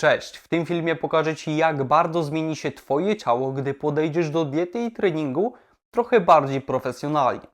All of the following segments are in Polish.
Cześć! W tym filmie pokażę Ci, jak bardzo zmieni się Twoje ciało, gdy podejdziesz do diety i treningu trochę bardziej profesjonalnie.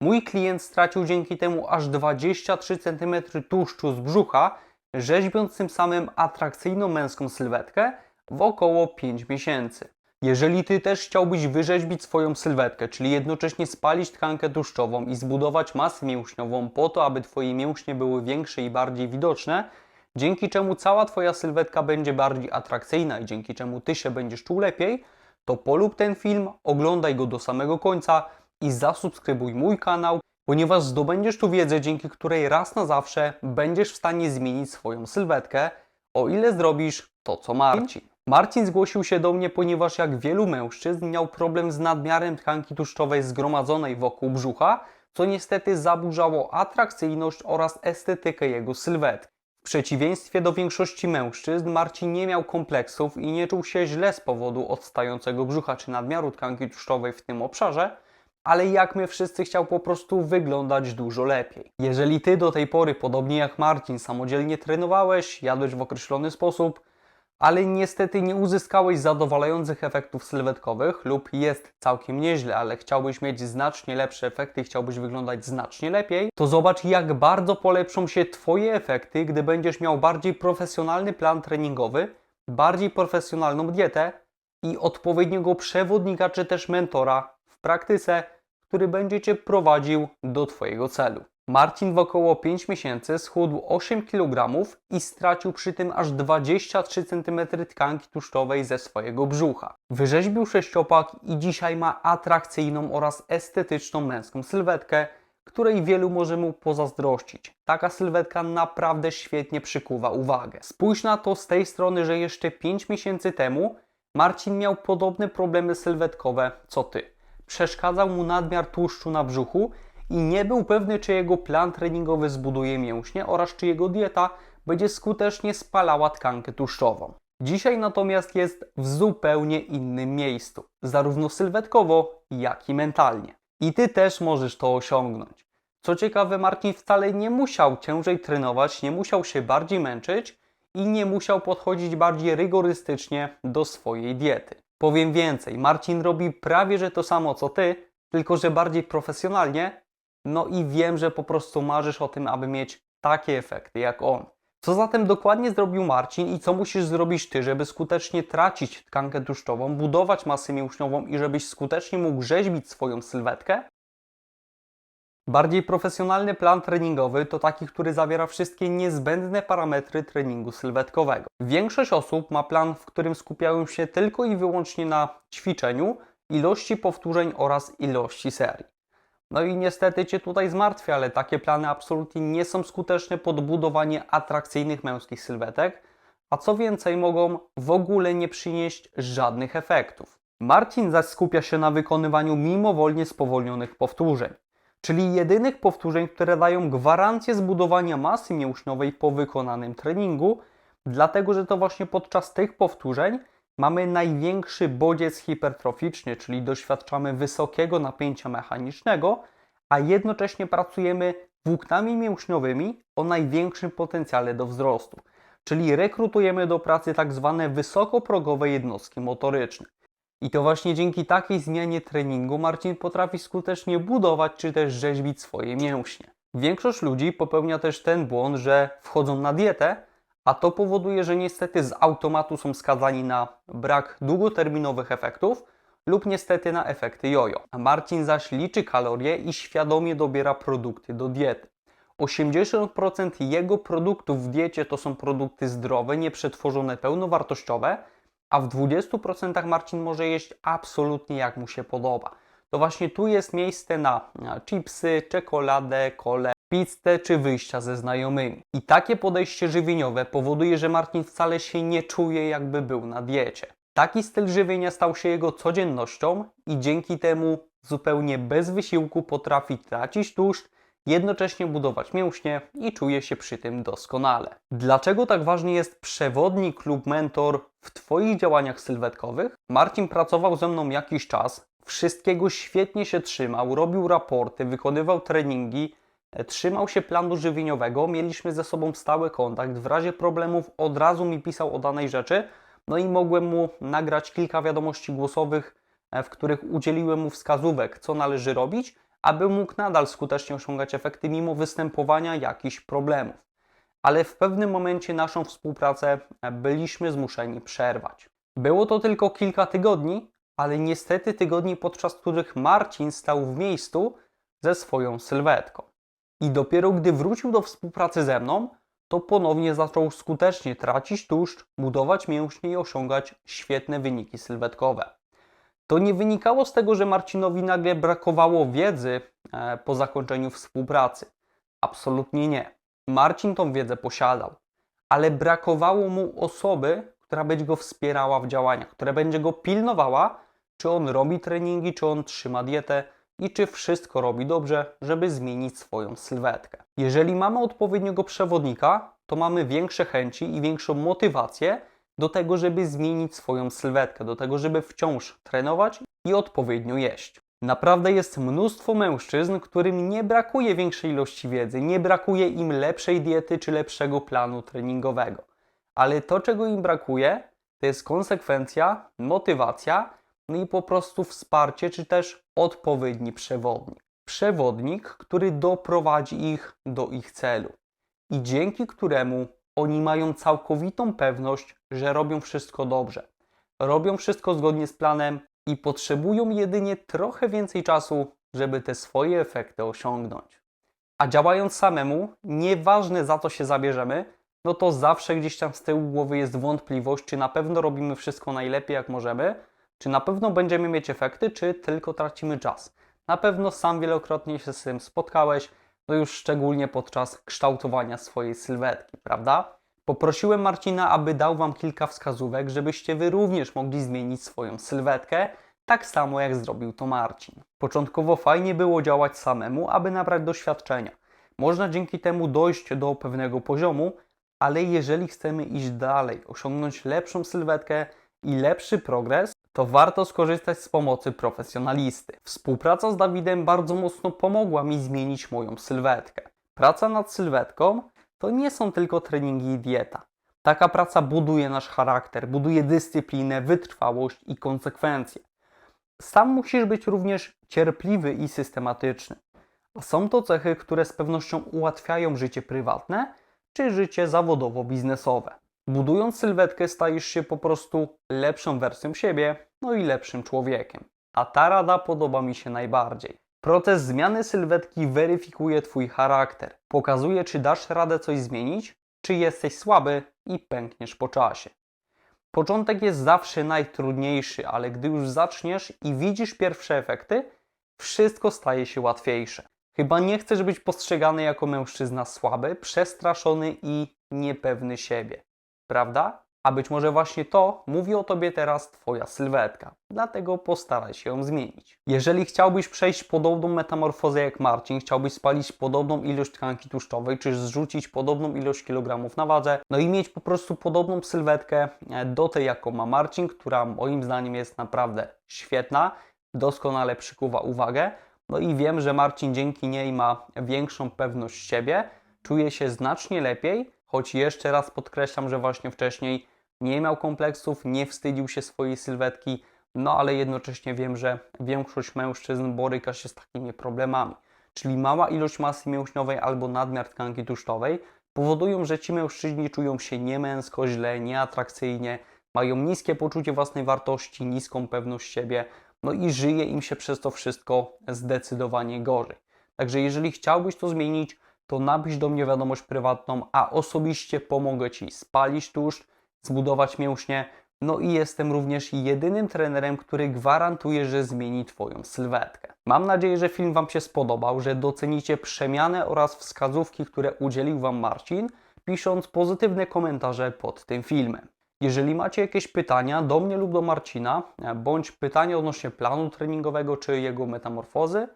Mój klient stracił dzięki temu aż 23 cm tłuszczu z brzucha, rzeźbiąc tym samym atrakcyjną męską sylwetkę w około 5 miesięcy. Jeżeli Ty też chciałbyś wyrzeźbić swoją sylwetkę, czyli jednocześnie spalić tkankę tłuszczową i zbudować masę mięśniową po to, aby Twoje mięśnie były większe i bardziej widoczne, dzięki czemu cała Twoja sylwetka będzie bardziej atrakcyjna i dzięki czemu Ty się będziesz czuł lepiej, to polub ten film, oglądaj go do samego końca i zasubskrybuj mój kanał, ponieważ zdobędziesz tu wiedzę, dzięki której raz na zawsze będziesz w stanie zmienić swoją sylwetkę, o ile zrobisz to, co Marcin. Marcin zgłosił się do mnie, ponieważ jak wielu mężczyzn miał problem z nadmiarem tkanki tłuszczowej zgromadzonej wokół brzucha, co niestety zaburzało atrakcyjność oraz estetykę jego sylwetki. Przeciwieństwie do większości mężczyzn, Marcin nie miał kompleksów i nie czuł się źle z powodu odstającego brzucha czy nadmiaru tkanki tłuszczowej w tym obszarze, ale jak my wszyscy chciał po prostu wyglądać dużo lepiej. Jeżeli ty do tej pory, podobnie jak Marcin, samodzielnie trenowałeś, jadłeś w określony sposób, ale niestety nie uzyskałeś zadowalających efektów sylwetkowych lub jest całkiem nieźle, ale chciałbyś mieć znacznie lepsze efekty chciałbyś wyglądać znacznie lepiej, to zobacz jak bardzo polepszą się Twoje efekty, gdy będziesz miał bardziej profesjonalny plan treningowy, bardziej profesjonalną dietę i odpowiedniego przewodnika czy też mentora w praktyce, który będzie Cię prowadził do Twojego celu. Marcin w około 5 miesięcy schudł 8 kg i stracił przy tym aż 23 cm tkanki tłuszczowej ze swojego brzucha. Wyrzeźbił sześciopak i dzisiaj ma atrakcyjną oraz estetyczną męską sylwetkę, której wielu może mu pozazdrościć. Taka sylwetka naprawdę świetnie przykuwa uwagę. Spójrz na to z tej strony, że jeszcze 5 miesięcy temu Marcin miał podobne problemy sylwetkowe co ty. Przeszkadzał mu nadmiar tłuszczu na brzuchu i nie był pewny, czy jego plan treningowy zbuduje mięśnie oraz czy jego dieta będzie skutecznie spalała tkankę tłuszczową. Dzisiaj natomiast jest w zupełnie innym miejscu, zarówno sylwetkowo, jak i mentalnie. I ty też możesz to osiągnąć. Co ciekawe, Marcin wcale nie musiał ciężej trenować, nie musiał się bardziej męczyć i nie musiał podchodzić bardziej rygorystycznie do swojej diety. Powiem więcej, Marcin robi prawie że to samo co ty, tylko że bardziej profesjonalnie no i wiem, że po prostu marzysz o tym, aby mieć takie efekty jak on. Co zatem dokładnie zrobił Marcin i co musisz zrobić ty, żeby skutecznie tracić tkankę tłuszczową, budować masę mięśniową i żebyś skutecznie mógł rzeźbić swoją sylwetkę? Bardziej profesjonalny plan treningowy to taki, który zawiera wszystkie niezbędne parametry treningu sylwetkowego. Większość osób ma plan, w którym skupiają się tylko i wyłącznie na ćwiczeniu, ilości powtórzeń oraz ilości serii. No i niestety Cię tutaj zmartwię, ale takie plany absolutnie nie są skuteczne pod budowanie atrakcyjnych męskich sylwetek, a co więcej mogą w ogóle nie przynieść żadnych efektów. Marcin zaś skupia się na wykonywaniu mimowolnie spowolnionych powtórzeń, czyli jedynych powtórzeń, które dają gwarancję zbudowania masy mięśniowej po wykonanym treningu, dlatego że to właśnie podczas tych powtórzeń mamy największy bodziec hipertroficzny, czyli doświadczamy wysokiego napięcia mechanicznego, a jednocześnie pracujemy włóknami mięśniowymi o największym potencjale do wzrostu, czyli rekrutujemy do pracy tak zwane wysokoprogowe jednostki motoryczne. I to właśnie dzięki takiej zmianie treningu Marcin potrafi skutecznie budować czy też rzeźbić swoje mięśnie. Większość ludzi popełnia też ten błąd, że wchodzą na dietę, a to powoduje, że niestety z automatu są skazani na brak długoterminowych efektów lub niestety na efekty jojo. A Marcin zaś liczy kalorie i świadomie dobiera produkty do diety. 80% jego produktów w diecie to są produkty zdrowe, nieprzetworzone, pełnowartościowe, a w 20% Marcin może jeść absolutnie jak mu się podoba. To właśnie tu jest miejsce na chipsy, czekoladę, kole, pizzę czy wyjścia ze znajomymi. I takie podejście żywieniowe powoduje, że Martin wcale się nie czuje, jakby był na diecie. Taki styl żywienia stał się jego codziennością i dzięki temu zupełnie bez wysiłku potrafi tracić tłuszcz, jednocześnie budować mięśnie i czuje się przy tym doskonale. Dlaczego tak ważny jest przewodnik lub mentor w Twoich działaniach sylwetkowych? Marcin pracował ze mną jakiś czas, wszystkiego świetnie się trzymał, robił raporty, wykonywał treningi, trzymał się planu żywieniowego, mieliśmy ze sobą stały kontakt, w razie problemów od razu mi pisał o danej rzeczy, no i mogłem mu nagrać kilka wiadomości głosowych, e, w których udzieliłem mu wskazówek, co należy robić, aby mógł nadal skutecznie osiągać efekty mimo występowania jakichś problemów. Ale w pewnym momencie naszą współpracę e, byliśmy zmuszeni przerwać. Było to tylko kilka tygodni, ale niestety tygodni, podczas których Marcin stał w miejscu ze swoją sylwetką. I dopiero gdy wrócił do współpracy ze mną, to ponownie zaczął skutecznie tracić tłuszcz, budować mięśnie i osiągać świetne wyniki sylwetkowe. To nie wynikało z tego, że Marcinowi nagle brakowało wiedzy e, po zakończeniu współpracy. Absolutnie nie. Marcin tą wiedzę posiadał, ale brakowało mu osoby, która będzie go wspierała w działaniach, która będzie go pilnowała, czy on robi treningi, czy on trzyma dietę i czy wszystko robi dobrze, żeby zmienić swoją sylwetkę. Jeżeli mamy odpowiedniego przewodnika, to mamy większe chęci i większą motywację do tego, żeby zmienić swoją sylwetkę, do tego, żeby wciąż trenować i odpowiednio jeść. Naprawdę jest mnóstwo mężczyzn, którym nie brakuje większej ilości wiedzy, nie brakuje im lepszej diety czy lepszego planu treningowego. Ale to, czego im brakuje, to jest konsekwencja, motywacja, no i po prostu wsparcie, czy też odpowiedni przewodnik. Przewodnik, który doprowadzi ich do ich celu i dzięki któremu oni mają całkowitą pewność, że robią wszystko dobrze. Robią wszystko zgodnie z planem i potrzebują jedynie trochę więcej czasu, żeby te swoje efekty osiągnąć. A działając samemu, nieważne za co się zabierzemy, no to zawsze gdzieś tam z tyłu głowy jest wątpliwość, czy na pewno robimy wszystko najlepiej jak możemy, czy na pewno będziemy mieć efekty, czy tylko tracimy czas. Na pewno sam wielokrotnie się z tym spotkałeś, no już szczególnie podczas kształtowania swojej sylwetki, prawda? Poprosiłem Marcina, aby dał Wam kilka wskazówek, żebyście Wy również mogli zmienić swoją sylwetkę, tak samo jak zrobił to Marcin. Początkowo fajnie było działać samemu, aby nabrać doświadczenia. Można dzięki temu dojść do pewnego poziomu, ale jeżeli chcemy iść dalej, osiągnąć lepszą sylwetkę i lepszy progres, to warto skorzystać z pomocy profesjonalisty. Współpraca z Dawidem bardzo mocno pomogła mi zmienić moją sylwetkę. Praca nad sylwetką to nie są tylko treningi i dieta. Taka praca buduje nasz charakter, buduje dyscyplinę, wytrwałość i konsekwencje. Sam musisz być również cierpliwy i systematyczny. A są to cechy, które z pewnością ułatwiają życie prywatne czy życie zawodowo-biznesowe. Budując sylwetkę, stajesz się po prostu lepszą wersją siebie, no i lepszym człowiekiem. A ta rada podoba mi się najbardziej. Proces zmiany sylwetki weryfikuje Twój charakter. Pokazuje, czy dasz radę coś zmienić, czy jesteś słaby i pękniesz po czasie. Początek jest zawsze najtrudniejszy, ale gdy już zaczniesz i widzisz pierwsze efekty, wszystko staje się łatwiejsze. Chyba nie chcesz być postrzegany jako mężczyzna słaby, przestraszony i niepewny siebie, prawda? A być może właśnie to mówi o tobie teraz Twoja sylwetka. Dlatego postaraj się ją zmienić. Jeżeli chciałbyś przejść podobną metamorfozę jak Marcin, chciałbyś spalić podobną ilość tkanki tłuszczowej, czy zrzucić podobną ilość kilogramów na wadze, no i mieć po prostu podobną sylwetkę e, do tej, jaką ma Marcin, która moim zdaniem jest naprawdę świetna, doskonale przykuwa uwagę. No i wiem, że Marcin dzięki niej ma większą pewność siebie, czuje się znacznie lepiej, choć jeszcze raz podkreślam, że właśnie wcześniej nie miał kompleksów, nie wstydził się swojej sylwetki, no ale jednocześnie wiem, że większość mężczyzn boryka się z takimi problemami. Czyli mała ilość masy mięśniowej albo nadmiar tkanki tłuszczowej powodują, że ci mężczyźni czują się niemęsko, źle, nieatrakcyjnie, mają niskie poczucie własnej wartości, niską pewność siebie, no i żyje im się przez to wszystko zdecydowanie gorzej. Także jeżeli chciałbyś to zmienić, to napisz do mnie wiadomość prywatną, a osobiście pomogę Ci spalić tłuszcz, zbudować mięśnie. No i jestem również jedynym trenerem, który gwarantuje, że zmieni Twoją sylwetkę. Mam nadzieję, że film Wam się spodobał, że docenicie przemianę oraz wskazówki, które udzielił Wam Marcin, pisząc pozytywne komentarze pod tym filmem. Jeżeli macie jakieś pytania do mnie lub do Marcina, bądź pytania odnośnie planu treningowego czy jego metamorfozy,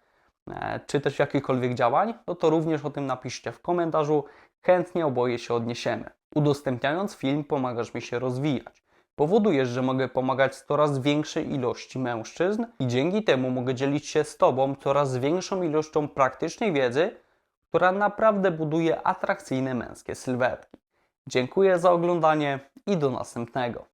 czy też jakichkolwiek działań, no to również o tym napiszcie w komentarzu. Chętnie oboje się odniesiemy. Udostępniając film pomagasz mi się rozwijać. Powodujesz, że mogę pomagać coraz większej ilości mężczyzn i dzięki temu mogę dzielić się z Tobą coraz większą ilością praktycznej wiedzy, która naprawdę buduje atrakcyjne męskie sylwetki. Dziękuję za oglądanie i do następnego.